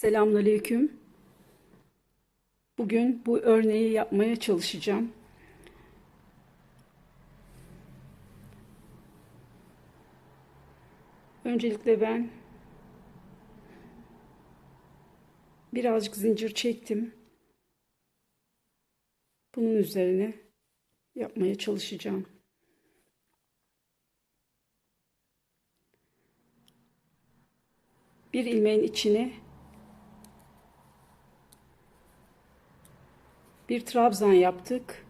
Selamünaleyküm. Bugün bu örneği yapmaya çalışacağım. Öncelikle ben birazcık zincir çektim. Bunun üzerine yapmaya çalışacağım. Bir ilmeğin içine bir trabzan yaptık.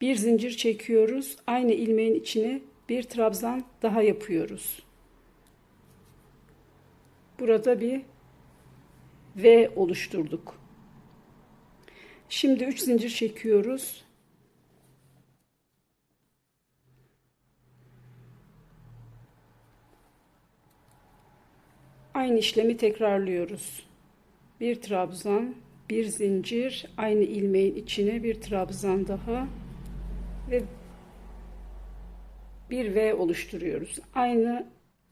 Bir zincir çekiyoruz. Aynı ilmeğin içine bir trabzan daha yapıyoruz. Burada bir V oluşturduk. Şimdi 3 zincir çekiyoruz. Aynı işlemi tekrarlıyoruz. Bir trabzan, bir zincir, aynı ilmeğin içine bir trabzan daha ve bir V oluşturuyoruz. Aynı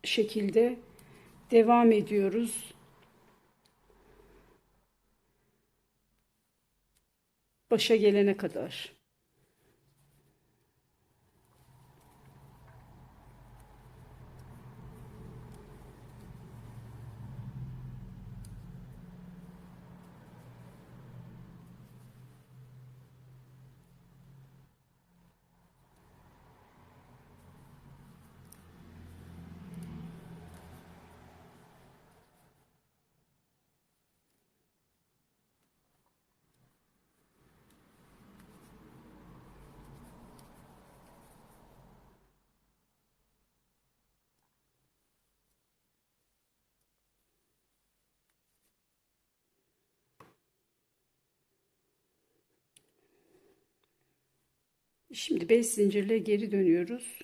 şekilde devam ediyoruz. Başa gelene kadar. Şimdi 5 zincirle geri dönüyoruz.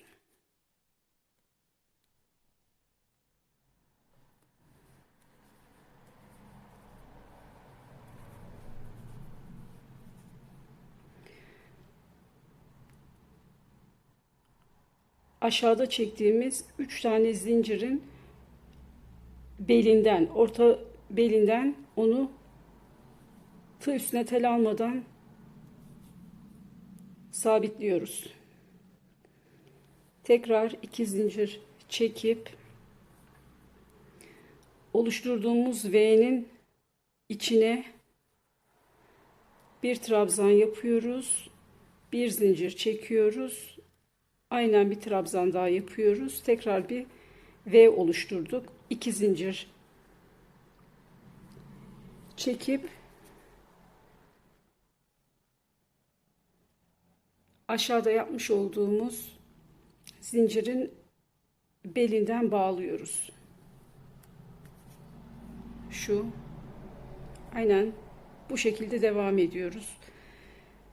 Aşağıda çektiğimiz 3 tane zincirin belinden, orta belinden onu tığ üstüne tel almadan sabitliyoruz. Tekrar iki zincir çekip oluşturduğumuz V'nin içine bir trabzan yapıyoruz. Bir zincir çekiyoruz. Aynen bir trabzan daha yapıyoruz. Tekrar bir V oluşturduk. İki zincir çekip aşağıda yapmış olduğumuz zincirin belinden bağlıyoruz. Şu aynen bu şekilde devam ediyoruz.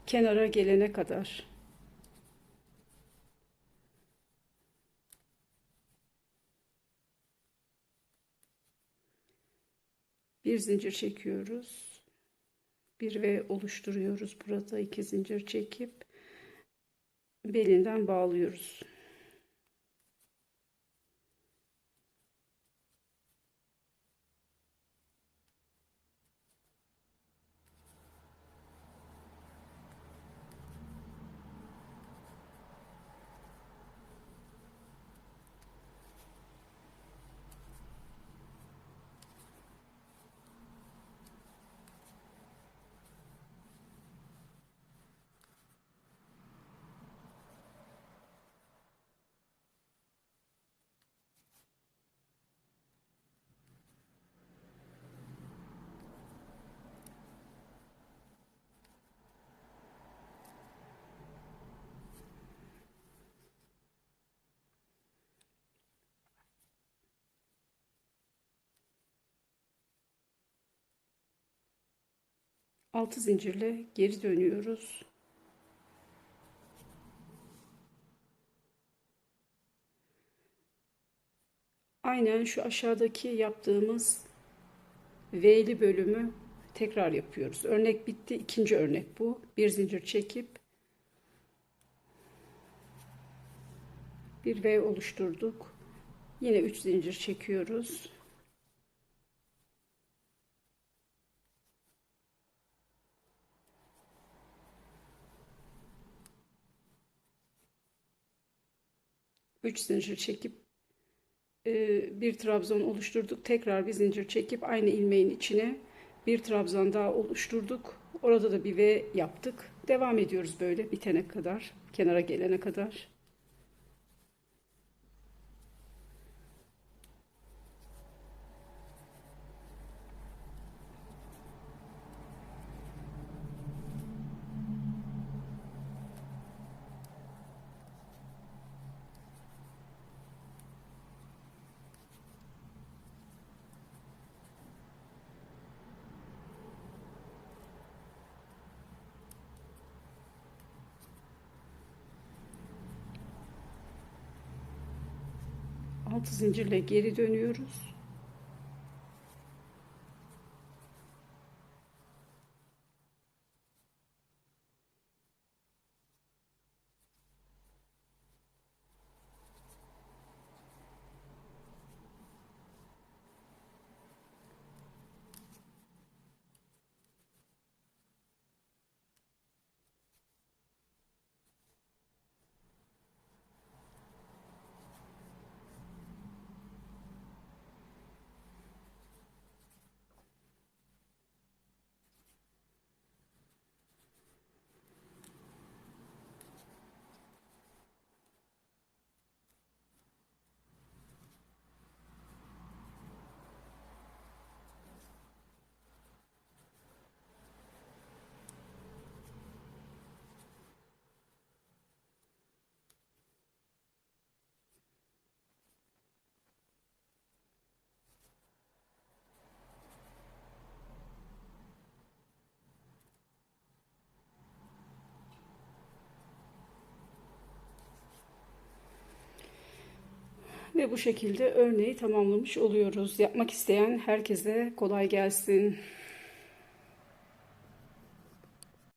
Kenara gelene kadar. Bir zincir çekiyoruz. Bir V oluşturuyoruz. Burada iki zincir çekip belinden bağlıyoruz. Altı zincirle geri dönüyoruz. Aynen şu aşağıdaki yaptığımız V'li bölümü tekrar yapıyoruz. Örnek bitti. İkinci örnek bu. Bir zincir çekip bir V oluşturduk. Yine 3 zincir çekiyoruz. Üç zincir çekip e, bir trabzan oluşturduk. Tekrar bir zincir çekip aynı ilmeğin içine bir trabzan daha oluşturduk. Orada da bir V yaptık. Devam ediyoruz böyle bitene kadar, kenara gelene kadar. Altı zincirle geri dönüyoruz. Ve bu şekilde örneği tamamlamış oluyoruz. Yapmak isteyen herkese kolay gelsin.